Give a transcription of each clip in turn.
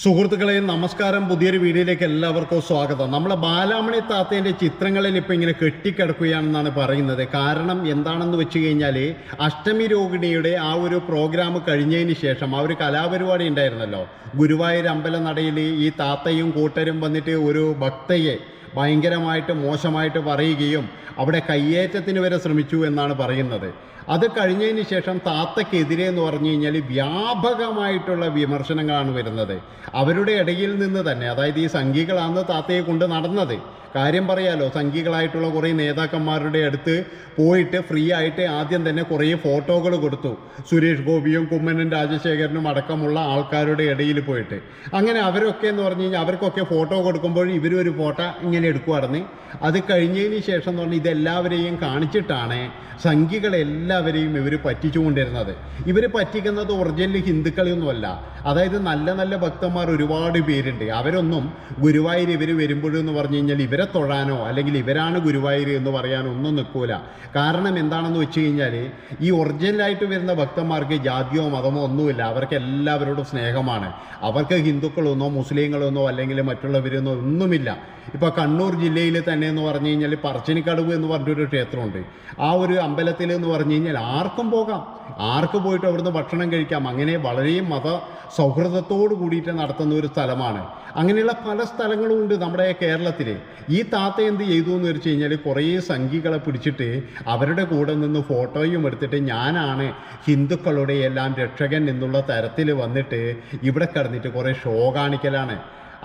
സുഹൃത്തുക്കളെ നമസ്കാരം. പുതിയൊരു വീഡിയോയിലേക്ക് എല്ലാവർക്കും സ്വാഗതം. നമ്മളെ ബാലാമണി താത്തേന്റെ ചിത്രങ്ങളിൽ ഇപ്പം ഇങ്ങനെ കെട്ടിക്കിടക്കുകയാണെന്നാണ് പറയുന്നത്. കാരണം എന്താണെന്ന് വെച്ച് കഴിഞ്ഞാൽ അഷ്ടമി രോഹിണിയുടെ ആ ഒരു പ്രോഗ്രാം കഴിഞ്ഞതിന് ശേഷം ആ ഒരു കലാപരിപാടി ഉണ്ടായിരുന്നല്ലോ. ഗുരുവായൂർ അമ്പലനടയിൽ ഈ താത്തയും കൂട്ടരും വന്നിട്ട് ഒരു ഭക്തയെ ഭയങ്കരമായിട്ട് മോശമായിട്ട് പറയുകയും അവിടെ കയ്യേറ്റത്തിന് വരെ ശ്രമിച്ചു എന്നാണ് പറയുന്നത്. അത് കഴിഞ്ഞതിന് ശേഷം താത്തക്കെതിരെ എന്ന് പറഞ്ഞു കഴിഞ്ഞാൽ വ്യാപകമായിട്ടുള്ള വിമർശനങ്ങളാണ് വരുന്നത്. അവരുടെ ഇടയിൽ നിന്ന് തന്നെ അതായത് ഈ സംഘികളാണ് താത്തയെ കൊണ്ട് നടന്നത്. കാര്യം പറയാലോ സംഘികളായിട്ടുള്ള കുറേ നേതാക്കന്മാരുടെ അടുത്ത് പോയിട്ട് ഫ്രീ ആയിട്ട് ആദ്യം തന്നെ കുറേ ഫോട്ടോകൾ കൊടുത്തു. സുരേഷ് ഗോപിയും കുമ്മനും രാജശേഖരനും അടക്കമുള്ള ആൾക്കാരുടെ ഇടയിൽ പോയിട്ട്. അങ്ങനെ അവരൊക്കെ എന്ന് പറഞ്ഞു കഴിഞ്ഞാൽ അവർക്കൊക്കെ ഫോട്ടോ കൊടുക്കുമ്പോൾ ഇവരും ഒരു ഫോട്ടോ ഇങ്ങനെ എടുക്കുമായിരുന്നു അത് കഴിഞ്ഞതിന് ശേഷം എന്ന് പറഞ്ഞാൽ ഇതെല്ലാവരെയും കാണിച്ചിട്ടാണ് സംഘികളെല്ലാവരെയും ഇവർ പറ്റിച്ചുകൊണ്ടിരുന്നത് ഇവർ പറ്റിക്കുന്നത് ഒറിജിനൽ ഹിന്ദുക്കളെയൊന്നുമല്ല അതായത് നല്ല നല്ല ഭക്തന്മാർ ഒരുപാട് പേരുണ്ട്. അവരൊന്നും ഗുരുവായൂർ ഇവർ വരുമ്പോഴെന്ന് പറഞ്ഞു കഴിഞ്ഞാൽ ഇവരെ തൊഴാനോ അല്ലെങ്കിൽ ഇവരാണ് ഗുരുവായൂർ എന്ന് പറയാനോ ഒന്നും നിൽക്കൂല. കാരണം എന്താണെന്ന് വെച്ച് കഴിഞ്ഞാൽ ഈ ഒറിജിനലായിട്ട് വരുന്ന ഭക്തന്മാർക്ക് ജാതിയോ മതമോ ഒന്നുമില്ല. അവർക്ക് എല്ലാവരോടും സ്നേഹമാണ്. അവർക്ക് ഹിന്ദുക്കളൊന്നോ മുസ്ലിങ്ങളൊന്നോ അല്ലെങ്കിൽ മറ്റുള്ളവരൊന്നോ ഒന്നുമില്ല. ഇപ്പോൾ കണ്ണൂർ ജില്ലയിൽ തന്നെ എന്ന് പറഞ്ഞു കഴിഞ്ഞാൽ പറച്ചിനിക്കടവ് എന്ന് പറഞ്ഞൊരു ക്ഷേത്രമുണ്ട്. ആ ഒരു അമ്പലത്തിൽ എന്ന് പറഞ്ഞു കഴിഞ്ഞാൽ ആർക്കും പോകാം. ആർക്ക് പോയിട്ട് അവിടുന്ന് ഭക്ഷണം കഴിക്കാം? അങ്ങനെ വളരെ മത സൗഹൃദത്തോട് കൂടിയിട്ട് നടത്തുന്ന ഒരു സ്ഥലമാണ്. അങ്ങനെയുള്ള പല സ്ഥലങ്ങളും ഉണ്ട് നമ്മുടെ കേരളത്തിൽ ഈ താത്ത എന്ത് ചെയ്തു എന്ന് വെച്ച് കഴിഞ്ഞാൽ കുറേ സംഘികളെ പിടിച്ചിട്ട് അവരുടെ കൂടെ നിന്ന് ഫോട്ടോയും എടുത്തിട്ട് ഞാനാണ് ഹിന്ദുക്കളുടെ എല്ലാം രക്ഷകൻ എന്നുള്ള തരത്തിൽ വന്നിട്ട് ഇവിടെ കിടന്നിട്ട് കുറേ ഷോ കാണിക്കലാണ്.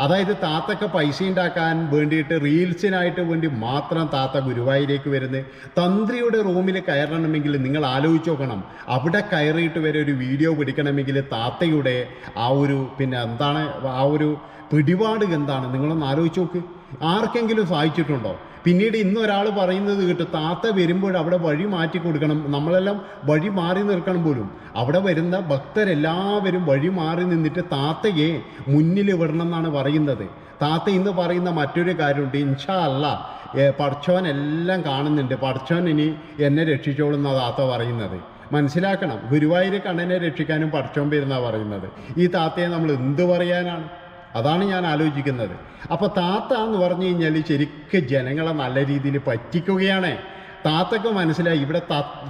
അതായത് താത്തക്ക് പൈസ ഉണ്ടാക്കാൻ വേണ്ടിയിട്ട് റീൽസിനായിട്ട് വേണ്ടി മാത്രം താത്ത ഗുരുവായൂരേക്ക് വരുന്നത്. തന്ത്രിയുടെ റൂമിൽ കയറണമെങ്കിൽ നിങ്ങൾ ആലോചിച്ച് നോക്കണം. അവിടെ കയറിയിട്ട് വരെ ഒരു വീഡിയോ പിടിക്കണമെങ്കിൽ താത്തയുടെ ആ ഒരു പിന്നെ എന്താണ് ആ ഒരു പിടിപാട് എന്താണ്? നിങ്ങളൊന്ന് ആലോചിച്ച് നോക്ക്. ആർക്കെങ്കിലും സഹായിച്ചിട്ടുണ്ടോ? പിന്നീട് ഇന്ന് ഒരാൾ പറയുന്നത് കേട്ട് താത്ത വരുമ്പോൾ അവിടെ വഴി മാറ്റി കൊടുക്കണം. നമ്മളെല്ലാം വഴി മാറി നിൽക്കണം പോലും. അവിടെ വരുന്ന ഭക്തരെല്ലാവരും വഴി മാറി നിന്നിട്ട് താത്തയെ മുന്നിൽ വിടണം എന്നാണ് പറയുന്നത്. താത്ത ഇന്ന് പറയുന്ന മറ്റൊരു കാര്യമുണ്ട്. ഇൻഷാ അല്ല പഠിച്ചവൻ എല്ലാം കാണുന്നുണ്ട്. പഠിച്ചവൻ ഇനി എന്നെ രക്ഷിച്ചോളും എന്നാണ് താത്ത പറയുന്നത്. മനസ്സിലാക്കണം. ഗുരുവായൂർ കണ്ണനെ രക്ഷിക്കാനും പഠിച്ചോൻ പേരുന്നാണ് പറയുന്നത്. ഈ താത്തയെ നമ്മൾ എന്ത് പറയാനാണ്? അതാണ് ഞാൻ ആലോചിക്കുന്നത്. അപ്പോൾ താത്ത എന്ന് പറഞ്ഞു കഴിഞ്ഞാൽ ശരിക്കും ജനങ്ങളെ നല്ല രീതിയിൽ പറ്റിക്കുകയാണ്. താത്തക്ക് മനസ്സിലായി ഇവിടെ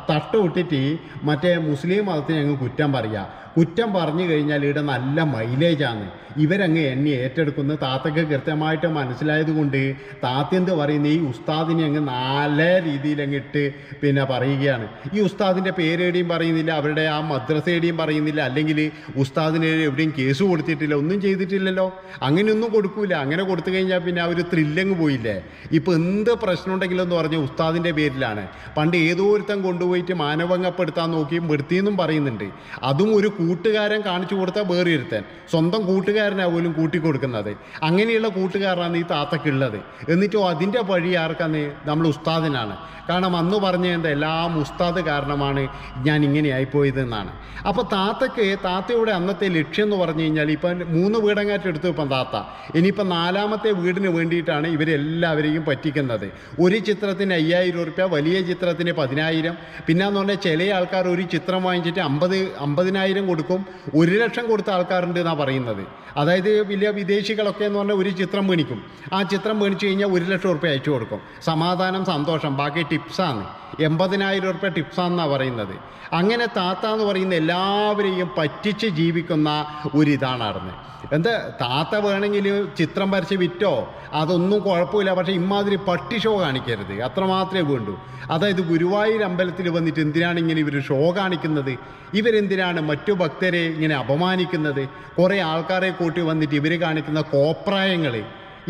തട്ട് വിട്ടിട്ട് മറ്റേ മുസ്ലിം മതത്തിന് ഞങ്ങൾ കുറ്റം പറയുക കുറ്റം പറഞ്ഞു കഴിഞ്ഞാൽ ഇവിടെ നല്ല മൈലേജാണ് ഇവരങ്ങ് എന്നെ ഏറ്റെടുക്കുന്ന താത്തക്ക് കൃത്യമായിട്ട് മനസ്സിലായത് കൊണ്ട് താത്തെന്ത് പറയുന്ന? ഈ ഉസ്താദിനെ അങ്ങ് നല്ല രീതിയിൽ അങ്ങിട്ട് പിന്നെ പറയുകയാണ്. ഈ ഉസ്താദിന്റെ പേരേടെയും പറയുന്നില്ല അവരുടെ ആ മദ്രസയുടെയും പറയുന്നില്ല അല്ലെങ്കിൽ ഉസ്താദിനെ എവിടെയും കേസ് കൊടുത്തിട്ടില്ല ഒന്നും ചെയ്തിട്ടില്ലല്ലോ. അങ്ങനെയൊന്നും കൊടുക്കൂല. അങ്ങനെ കൊടുത്തു കഴിഞ്ഞാൽ പിന്നെ ആ ഒരു ത്രില്ലങ്ങ് പോയില്ലേ? ഇപ്പോൾ എന്ത് പ്രശ്നം ഉണ്ടെങ്കിലും എന്ന് പറഞ്ഞാൽ ഉസ്താദിന്റെ പേരിലാണ്. പണ്ട് ഏതോ ഒരുത്തം കൊണ്ടുപോയിട്ട് മാനഭംഗപ്പെടുത്താൻ നോക്കിയും വെടുത്തിയെന്നും പറയുന്നുണ്ട്. അതും ഒരു കൂട്ടുകാരൻ കാണിച്ചു കൊടുത്താൽ വേറെ ഒരുത്തൻ സ്വന്തം കൂട്ടുകാരനാ പോലും കൂട്ടിക്കൊടുക്കുന്നത്. അങ്ങനെയുള്ള കൂട്ടുകാരനാണ് ഈ താത്തക്കുള്ളത്. എന്നിട്ടോ അതിന്റെ വഴി ആർക്കാന്ന് നമ്മൾ ഉസ്താദിനാണ്. കാരണം അന്ന് എന്താ? എല്ലാം ഉസ്താദ് കാരണമാണ് ഞാൻ ഇങ്ങനെ ആയിപ്പോയതെന്നാണ്. അപ്പോൾ താത്തക്ക് താത്തയുടെ അന്നത്തെ ലക്ഷ്യം എന്ന് പറഞ്ഞു കഴിഞ്ഞാൽ ഇപ്പം മൂന്ന് വീടങ്ങാറ്റ് എടുത്തു ഇപ്പം താത്ത. ഇനിയിപ്പം നാലാമത്തെ വീടിന് വേണ്ടിയിട്ടാണ് ഇവരെല്ലാവരെയും പറ്റിക്കുന്നത്. ഒരു ചിത്രത്തിന് അയ്യായിരം റുപ്യ വലിയ ചിത്രത്തിന് പതിനായിരം. പിന്നെ എന്ന് പറഞ്ഞാൽ ചില ആൾക്കാർ ഒരു ചിത്രം വാങ്ങിച്ചിട്ട് അമ്പത് അമ്പതിനായിരം കൊടുക്കും. ഒരു ലക്ഷം കൊടുത്ത ആൾക്കാരുണ്ട് എന്നാണ് പറയുന്നത്. അതായത് വലിയ വിദേശികളൊക്കെ എന്ന് പറഞ്ഞാൽ ഒരു ചിത്രം മേണിക്കും ആ ചിത്രം മേണിച്ച് കഴിഞ്ഞാൽ ഒരു ലക്ഷം ഉറുപ്പ്യ അയച്ചു കൊടുക്കും. സമാധാനം സന്തോഷം. ബാക്കി ടിപ്സാണ് എൺപതിനായിരം ഉറുപ്പ്യ ടിപ്സാണെന്നാണ് പറയുന്നത്. അങ്ങനെ താത്ത എന്ന് പറയുന്ന എല്ലാവരെയും പറ്റിച്ച് ജീവിക്കുന്ന ഒരിതാണ് അറിഞ്ഞ് എന്താ താത്ത വേണമെങ്കിൽ ചിത്രം വരച്ച് വിറ്റോ? അതൊന്നും കുഴപ്പമില്ല. പക്ഷേ ഇമാതിരി പട്ടി ഷോ കാണിക്കരുത്. അത്രമാത്രമേ വേണ്ടൂ. അതായത് ഗുരുവായൂർ അമ്പലത്തിൽ വന്നിട്ട് എന്തിനാണ് ഇങ്ങനെ ഇവർ ഷോ കാണിക്കുന്നത്? ഇവരെന്തിനാണ് മറ്റു ഭക്തരെ ഇങ്ങനെ അപമാനിക്കുന്നത് കുറേ ആൾക്കാരെ കൂട്ടി വന്നിട്ട് ഇവർ കാണിക്കുന്ന കോപ്രായങ്ങൾ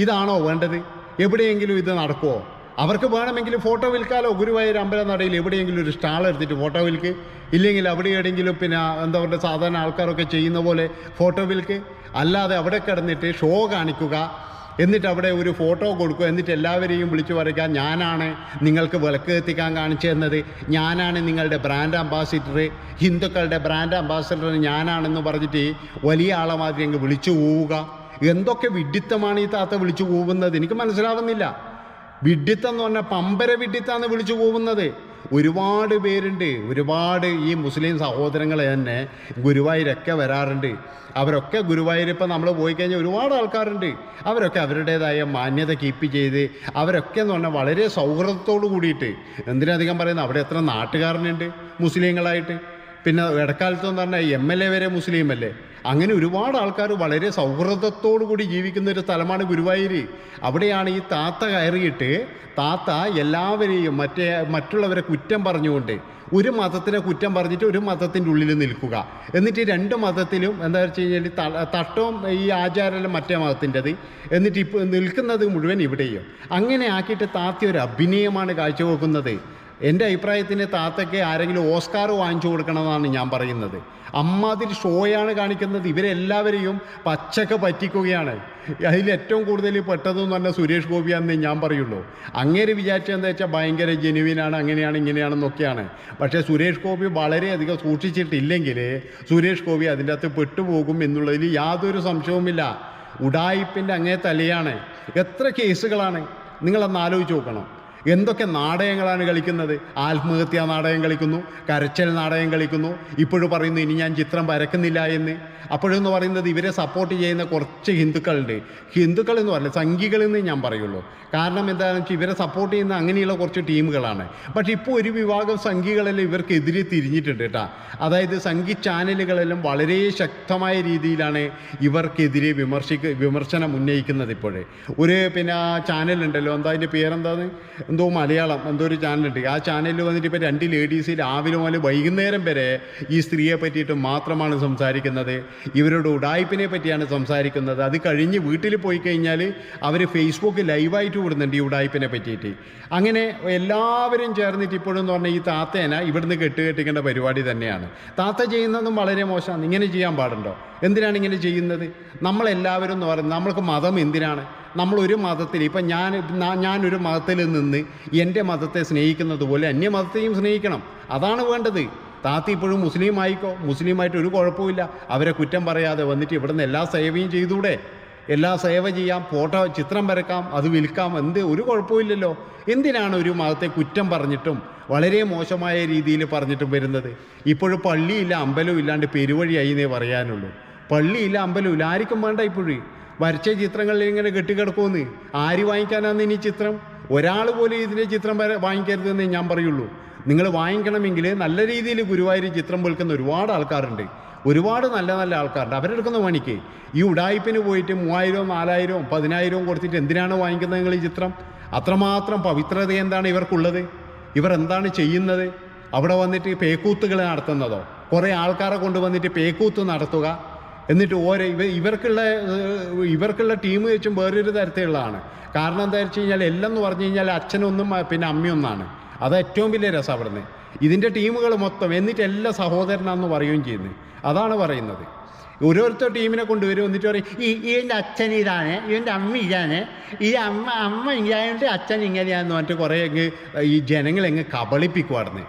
ഇതാണോ വേണ്ടത്? എവിടെയെങ്കിലും ഇത് നടക്കുമോ അവർക്ക് വേണമെങ്കിൽ ഫോട്ടോ വിൽക്കാലോ? ഗുരുവായൂർ അമ്പലം നടയിൽ എവിടെയെങ്കിലും ഒരു സ്റ്റാൾ എടുത്തിട്ട് ഫോട്ടോ വിൽക്ക്. ഇല്ലെങ്കിൽ അവിടെ എവിടെയെങ്കിലും പിന്നെ എന്താ പറയുക സാധാരണ ആൾക്കാരൊക്കെ ചെയ്യുന്ന പോലെ ഫോട്ടോ വിൽക്ക്. അല്ലാതെ അവിടെ കിടന്നിട്ട് ഷോ കാണിക്കുക എന്നിട്ട് അവിടെ ഒരു ഫോട്ടോ കൊടുക്കുക എന്നിട്ട് എല്ലാവരെയും വിളിച്ചു പറയുക ഞാനാണ് നിങ്ങൾക്ക് വിളക്ക് എത്തിക്കാൻ കാണിച്ചു തന്നത് ഞാനാണ് നിങ്ങളുടെ ബ്രാൻഡ് അംബാസിഡർ ഹിന്ദുക്കളുടെ ബ്രാൻഡ് അംബാസിഡർ ഞാനാണെന്ന് പറഞ്ഞിട്ട് വലിയ ആളെ മാതിരി അങ്ങ് വിളിച്ചു പോവുക. എന്തൊക്കെ വിഡിത്തമാണ് ഈ താത്ത വിളിച്ചു പോകുന്നത്? എനിക്ക് മനസ്സിലാവുന്നില്ല. വിഡിത്തം എന്ന് പറഞ്ഞാൽ പമ്പര വിഡിത്താന്ന് വിളിച്ചു പോകുന്നത്. ഒരുപാട് പേരുണ്ട്. ഒരുപാട് ഈ മുസ്ലിം സഹോദരങ്ങൾ തന്നെ ഗുരുവായൂരൊക്കെ വരാറുണ്ട്. അവരൊക്കെ ഗുരുവായൂർ ഇപ്പം നമ്മൾ പോയി കഴിഞ്ഞാൽ ഒരുപാട് ആൾക്കാരുണ്ട്. അവരൊക്കെ അവരുടേതായ മാന്യത കീപ്പ് ചെയ്ത് അവരൊക്കെ എന്ന് പറഞ്ഞാൽ വളരെ സൗഹൃദത്തോട് കൂടിയിട്ട്. എന്തിനധികം പറയുന്നത് അവിടെ എത്ര നാട്ടുകാരനുണ്ട് മുസ്ലിങ്ങളായിട്ട്. പിന്നെ ഇടക്കാലത്ത് എന്ന് പറഞ്ഞാൽ എം എൽ എ വരെ മുസ്ലിം അല്ലേ? അങ്ങനെ ഒരുപാട് ആൾക്കാർ വളരെ കൂടി ജീവിക്കുന്ന ഒരു സ്ഥലമാണ് ഗുരുവായൂർ അവിടെയാണ് ഈ താത്ത കയറിയിട്ട് താത്ത എല്ലാവരെയും മറ്റേ മറ്റുള്ളവരെ കുറ്റം പറഞ്ഞുകൊണ്ട് ഒരു മതത്തിനെ കുറ്റം പറഞ്ഞിട്ട് ഒരു മതത്തിന്റെ ഉള്ളിൽ നിൽക്കുക. എന്നിട്ട് ഈ രണ്ട് മതത്തിലും എന്താ വെച്ച് കഴിഞ്ഞാൽ തട്ടവും ഈ ആചാരമെല്ലാം മറ്റേ മതത്തിന്റെത്. എന്നിട്ട് ഇപ്പോൾ നിൽക്കുന്നത് മുഴുവൻ ഇവിടെയും. അങ്ങനെ ആക്കിയിട്ട് താത്ത ഒരു അഭിനയമാണ് കാഴ്ചവെക്കുന്നത്. എന്റെ അഭിപ്രായത്തിന് താത്തയ്ക്ക് ആരെങ്കിലും ഓസ്കാർ വാങ്ങിച്ചു കൊടുക്കണമെന്നാണ് ഞാൻ പറയുന്നത്. അമ്മാതിരി ഷോയാണ് കാണിക്കുന്നത്. ഇവരെല്ലാവരെയും പച്ചക്ക് പറ്റിക്കുകയാണ്. അതിൽ ഏറ്റവും കൂടുതൽ പെട്ടതെന്ന് പറഞ്ഞാൽ സുരേഷ് ഗോപിയാണെന്ന് ഞാൻ പറയുള്ളൂ. അങ്ങേര് വിചാരിച്ചത് എന്താ വെച്ചാൽ ഭയങ്കര ജെനുവിനാണ് അങ്ങനെയാണ് ഇങ്ങനെയാണെന്നൊക്കെയാണ്. പക്ഷേ സുരേഷ് ഗോപി വളരെയധികം സൂക്ഷിച്ചിട്ടില്ലെങ്കിൽ സുരേഷ് ഗോപി അതിന്റെ അകത്ത് പെട്ടുപോകും എന്നുള്ളതിൽ യാതൊരു സംശയവുമില്ല. ഉടായിപ്പിന്റെ അങ്ങേ തലയാണ്. എത്ര കേസുകളാണ്? നിങ്ങളൊന്ന് ആലോചിച്ച് നോക്കണം. എന്തൊക്കെ നാടകങ്ങളാണ് കളിക്കുന്നത്? ആത്മഹത്യാ നാടകം കളിക്കുന്നു കരച്ചൽ നാടകം കളിക്കുന്നു. ഇപ്പോഴും പറയുന്നു ഇനി ഞാൻ ചിത്രം വരക്കുന്നില്ല എന്ന്. അപ്പോഴെന്ന് പറയുന്നത് ഇവരെ സപ്പോർട്ട് ചെയ്യുന്ന കുറച്ച് ഹിന്ദുക്കളുണ്ട്. ഹിന്ദുക്കൾ എന്ന് പറയില്ല സംഘികളെന്ന് ഞാൻ പറയുള്ളൂ. കാരണം എന്താണെന്ന് വെച്ചാൽ ഇവരെ സപ്പോർട്ട് ചെയ്യുന്ന അങ്ങനെയുള്ള കുറച്ച് ടീമുകളാണ്. പക്ഷേ ഇപ്പോൾ ഒരു വിഭാഗം സംഘികളെല്ലാം ഇവർക്കെതിരെ തിരിഞ്ഞിട്ടുണ്ട് കേട്ടോ. അതായത് സംഘി ചാനലുകളെല്ലാം വളരെ ശക്തമായ രീതിയിലാണ് ഇവർക്കെതിരെ വിമർശിക്ക വിമർശനം ഉന്നയിക്കുന്നത് ഇപ്പോഴേ. ഒരു പിന്നെ ആ ചാനലുണ്ടല്ലോ എന്താ അതിന്റെ പേരെന്താന്ന്? എന്തോ മലയാളം എന്തോ ഒരു ചാനലുണ്ട് ആ ചാനലിൽ വന്നിട്ട് ഇപ്പോൾ രണ്ട് ലേഡീസ് രാവിലെ മുതൽ വൈകുന്നേരം വരെ ഈ സ്ത്രീയെ പറ്റിയിട്ട് മാത്രമാണ് സംസാരിക്കുന്നത്. ഇവരുടെ ഉടായ്പിനെ പറ്റിയാണ് സംസാരിക്കുന്നത്. അത് കഴിഞ്ഞ് വീട്ടിൽ പോയി കഴിഞ്ഞാൽ അവർ ഫേസ്ബുക്ക് ലൈവായിട്ട് വിടുന്നുണ്ട് ഈ ഉടായ്പിനെ പറ്റിയിട്ട്. അങ്ങനെ എല്ലാവരും ചേർന്നിട്ട് ഇപ്പോഴും എന്ന് പറഞ്ഞാൽ ഈ താത്തേനെ ഇവിടുന്ന് കെട്ടുകെട്ടിക്കേണ്ട പരിപാടി തന്നെയാണ്. താത്ത ചെയ്യുന്നതും വളരെ മോശമാണ്. ഇങ്ങനെ ചെയ്യാൻ പാടുണ്ടോ? എന്തിനാണ് ഇങ്ങനെ ചെയ്യുന്നത്? നമ്മളെല്ലാവരും എന്ന് പറയുന്നത് നമ്മൾക്ക് മതം എന്തിനാണ്? നമ്മളൊരു മതത്തിൽ ഇപ്പം ഞാൻ ഞാനൊരു മതത്തിൽ നിന്ന് എന്റെ മതത്തെ സ്നേഹിക്കുന്നത് പോലെ അന്യമതത്തെയും സ്നേഹിക്കണം. അതാണ് വേണ്ടത്. താത്തി ഇപ്പോഴും മുസ്ലിം ആയിക്കോ മുസ്ലിമായിട്ട് ഒരു കുഴപ്പമില്ല അവരെ കുറ്റം പറയാതെ വന്നിട്ട് ഇവിടുന്ന് എല്ലാ സേവയും ചെയ്തൂടെ? എല്ലാ സേവ ചെയ്യാം ഫോട്ടോ ചിത്രം വരക്കാം അത് വിൽക്കാം എന്ത്? ഒരു കുഴപ്പമില്ലല്ലോ എന്തിനാണ് ഒരു മതത്തെ കുറ്റം പറഞ്ഞിട്ടും വളരെ മോശമായ രീതിയിൽ പറഞ്ഞിട്ടും വരുന്നത്? ഇപ്പോഴും പള്ളിയില്ല അമ്പലവും ഇല്ലാണ്ട് പെരുവഴിയായി എന്നേ പറയാനുള്ളൂ. പള്ളിയില്ല അമ്പലമില്ല ആർക്കും വേണ്ട ഇപ്പോഴും. വരച്ച ചിത്രങ്ങളിൽ ഇങ്ങനെ കെട്ടിക്കിടക്കുമെന്ന്. ആര് വാങ്ങിക്കാനാന്ന് ഇനി ചിത്രം? ഒരാൾ പോലും ഇതിന്റെ ചിത്രം വാങ്ങിക്കരുതെന്നേ ഞാൻ പറയുള്ളൂ. നിങ്ങൾ വാങ്ങിക്കണമെങ്കിൽ നല്ല രീതിയിൽ ഗുരുവായൂർ ചിത്രം വിൽക്കുന്ന ഒരുപാട് ആൾക്കാരുണ്ട്. ഒരുപാട് നല്ല നല്ല ആൾക്കാരുണ്ട്. അവരെടുക്കുന്ന പണിക്ക് ഈ ഉടായ്പിന് പോയിട്ട് മൂവായിരവും നാലായിരവും പതിനായിരവും കൊടുത്തിട്ട് എന്തിനാണ് വാങ്ങിക്കുന്നത് നിങ്ങൾ ഈ ചിത്രം? അത്രമാത്രം പവിത്രത എന്താണ് ഇവർക്കുള്ളത്? ഇവർ എന്താണ് ചെയ്യുന്നത്? അവിടെ വന്നിട്ട് പേക്കൂത്തുകൾ നടത്തുന്നതോ? കുറേ ആൾക്കാരെ കൊണ്ടുവന്നിട്ട് പേക്കൂത്ത് നടത്തുക. എന്നിട്ട് ഓരോ ഇവ ഇവർക്കുള്ള ഇവർക്കുള്ള ടീം വെച്ചും വേറൊരു തരത്തിലുള്ളതാണ്. കാരണം എന്താ വെച്ച് കഴിഞ്ഞാൽ എല്ലാം എന്ന് പറഞ്ഞു കഴിഞ്ഞാൽ അച്ഛനൊന്നും പിന്നെ അമ്മയൊന്നാണ്. അത് ഏറ്റവും വലിയ രസം അവിടുന്ന്. ഇതിന്റെ ടീമുകൾ മൊത്തം എന്നിട്ട് എല്ലാ സഹോദരനാന്ന് പറയുകയും ചെയ്യുന്നത് അതാണ് പറയുന്നത്. ഓരോരുത്തർ ടീമിനെ കൊണ്ടുവരും എന്നിട്ട് പറയും ഈ ഇവന്റെ അച്ഛൻ ഇതാണ് ഇവന്റെ അമ്മ ഇതാണ് ഈ അമ്മ അമ്മ ഇങ്ങനെയുണ്ട് അച്ഛൻ ഇങ്ങനെയാന്ന് പറഞ്ഞിട്ട് കുറേ അങ്ങ് ഈ ജനങ്ങളെ അങ്ങ്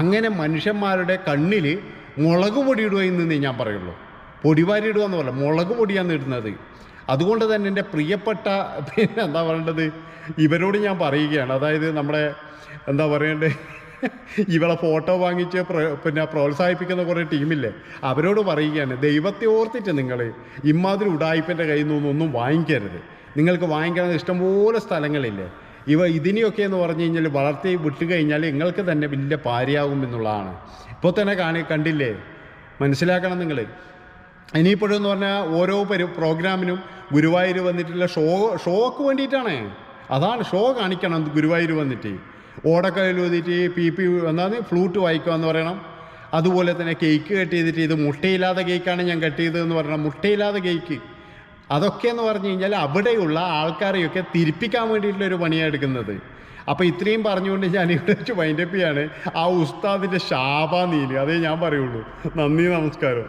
അങ്ങനെ മനുഷ്യന്മാരുടെ കണ്ണിൽ മുളക് പൊടി ഇടുക എന്നേ ഞാൻ പറയുള്ളൂ. പൊടിവാരി ഇടുക എന്ന് പറയില്ല മുളക് പൊടിയാണ് ഇടുന്നത്. അതുകൊണ്ട് തന്നെ എന്റെ പ്രിയപ്പെട്ട പിന്നെ എന്താ പറയേണ്ടത്? ഇവരോട് ഞാൻ പറയുകയാണ്. അതായത് നമ്മുടെ എന്താ പറയണ്ടേ? ഇവളെ ഫോട്ടോ വാങ്ങിച്ച് പിന്നെ പ്രോത്സാഹിപ്പിക്കുന്ന കുറേ ടീമില്ലേ? അവരോട് പറയുകയാണ് ദൈവത്തെ ഓർത്തിട്ട് നിങ്ങൾ ഇമ്മാതിരി ഉടായ്പന്റെ കയ്യിൽ നിന്നൊന്നും വാങ്ങിക്കരുത്. നിങ്ങൾക്ക് വാങ്ങിക്കാൻ ഇഷ്ടംപോലെ സ്ഥലങ്ങളില്ലേ? ഇവ ഇതിനെയൊക്കെ എന്ന് പറഞ്ഞു കഴിഞ്ഞാൽ വളർത്തി വിട്ടു കഴിഞ്ഞാൽ നിങ്ങൾക്ക് തന്നെ വലിയ പാരയാകും എന്നുള്ളതാണ്. ഇപ്പോൾ തന്നെ കാണി കണ്ടില്ലേ? മനസ്സിലാക്കണം നിങ്ങൾ ഇനിയിപ്പോഴെന്ന് പറഞ്ഞാൽ ഓരോ പരി പ്രോഗ്രാമിനും ഗുരുവായൂർ വന്നിട്ടുള്ള ഷോ ഷോക്ക് വേണ്ടിയിട്ടാണ്. അതാണ് ഷോ കാണിക്കണം. ഗുരുവായൂർ വന്നിട്ട്. ഓടക്കയിൽ വന്നിട്ട് പി പി എന്താണ് ഫ്ലൂട്ട് വായിക്കുക എന്ന് പറയണം. അതുപോലെ തന്നെ കേക്ക് കട്ട് ചെയ്തിട്ട് ഇത് മുട്ടയില്ലാതെ കേക്കാണ് ഞാൻ കട്ട് ചെയ്തതെന്ന് പറയണം. മുട്ടയില്ലാതെ കേക്ക് അതൊക്കെ എന്ന് പറഞ്ഞു കഴിഞ്ഞാൽ അവിടെയുള്ള ആൾക്കാരെയൊക്കെ തിരിപ്പിക്കാൻ വേണ്ടിയിട്ടുള്ള ഒരു പണിയാണ് എടുക്കുന്നത്. അപ്പോൾ ഇത്രയും പറഞ്ഞുകൊണ്ട് ഞാൻ ഇവിടെ വെച്ച് വൈൻഡപ്പ് ആ ഉസ്താദിന്റെ ശാപ നീൽ. അതേ ഞാൻ പറയുള്ളൂ. നന്ദി നമസ്കാരം.